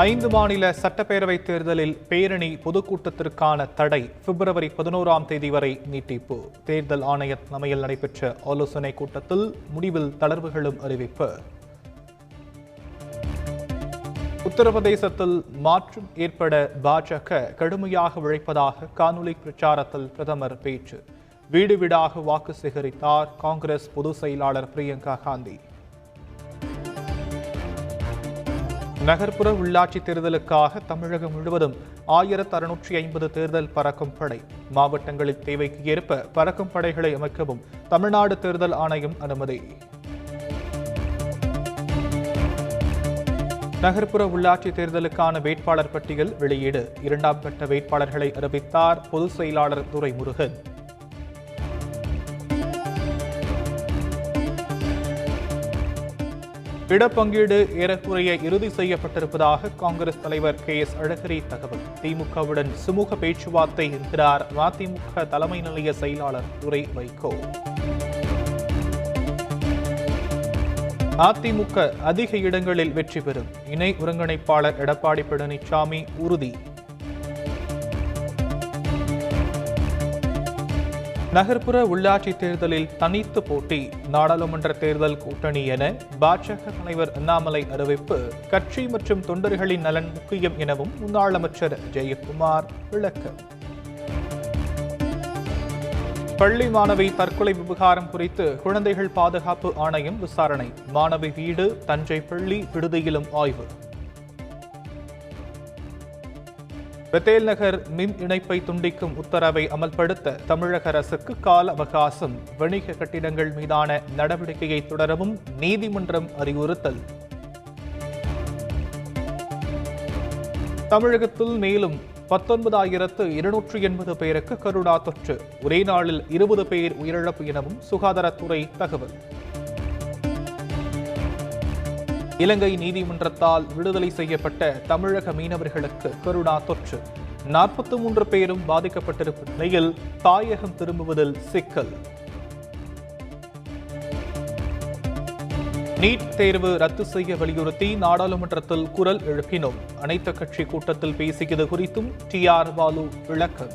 ஐந்து மாநில சட்டப்பேரவை தேர்தலில் பேரணி பொதுக்கூட்டத்திற்கான தடை பிப்ரவரி பதினோராம் தேதி வரை நீட்டிப்பு. தேர்தல் ஆணைய தலைமையில் நடைபெற்ற ஆலோசனை கூட்டத்தில் முடிவில் தளர்வுகளும் அறிவிப்பு. உத்தரப்பிரதேசத்தில் மாற்றம் ஏற்பட பாஜக கடுமையாக உழைப்பதாக காணொலி பிரச்சாரத்தில் பிரதமர் பேச்சு. வீடு வீடாக வாக்கு சேகரித்தார் காங்கிரஸ் பொதுச் செயலாளர் பிரியங்கா காந்தி. நகர்ப்புற உள்ளாட்சி தேர்தலுக்காக தமிழகம் முழுவதும் ஆயிரத்து அறுநூற்றி ஐம்பது தேர்தல் பறக்கும் படை. மாவட்டங்களில் தேவைக்கு ஏற்ப பறக்கும் படைகளை அமைக்கவும் தமிழ்நாடு தேர்தல் ஆணையம் அனுமதி. நகர்ப்புற உள்ளாட்சி தேர்தலுக்கான வேட்பாளர் பட்டியல் வெளியீடு. இரண்டாம் கட்ட வேட்பாளர்களை அறிவித்தார் பொதுச் செயலாளர் துரைமுருகன். இடப்பங்கீடு ஏறக்குறைய இறுதி செய்யப்பட்டிருப்பதாக காங்கிரஸ் தலைவர் கே எஸ் அழகிரி தகவல். திமுகவுடன் சுமூக பேச்சுவார்த்தை என்கிறார் மதிமுக தலைமை நிலைய செயலாளர் துரை வைகோ. அதிமுக அதிக இடங்களில் வெற்றி பெறும். இணை ஒருங்கிணைப்பாளர் எடப்பாடி பழனிசாமி உறுதி. நகர்ப்புற உள்ளாட்சி தேர்தலில் தனித்து போட்டி நாடாளுமன்ற தேர்தல் கூட்டணி என பாஜக தலைவர் அண்ணாமலை அறிவிப்பு கட்சி மற்றும் தொண்டர்களின் நலன் முக்கியம் எனவும் முன்னாள் அமைச்சர் ஜெயக்குமார் விளக்கம். பள்ளி மாணவி தற்கொலை விவகாரம் குறித்து குழந்தைகள் பாதுகாப்பு ஆணையம் விசாரணை மாணவி வீடு தஞ்சை பள்ளி விடுதியிலும் ஆய்வு. பெத்தேல் நகர் மின் இணைப்பை துண்டிக்கும் உத்தரவை அமல்படுத்த தமிழக அரசுக்கு கால அவகாசம். வணிக கட்டிடங்கள் மீதான நடவடிக்கையை தொடரவும் நீதிமன்றம் அறிவுறுத்தல். தமிழகத்தில் மேலும் பத்தொன்பதாயிரத்து இருநூற்று எண்பது பேருக்கு கருணா தொற்று. ஒரே நாளில் இருபது பேர் உயிரிழப்பு எனவும் சுகாதாரத்துறை தகவல். இலங்கை நீதிமன்றத்தால் விடுதலை செய்யப்பட்ட தமிழக மீனவர்களுக்கு கருணா தொற்று. நாற்பத்தி மூன்று பேரும் பாதிக்கப்பட்டிருக்கும் நிலையில் தாயகம் திரும்புவதில் சிக்கல். நீட் தேர்வு ரத்து செய்ய வலியுறுத்தி நாடாளுமன்றத்தில் குரல் எழுப்பினோம். அனைத்து கட்சி கூட்டத்தில் பேசியது குறித்தும் டி ஆர் பாலு விளக்கம்.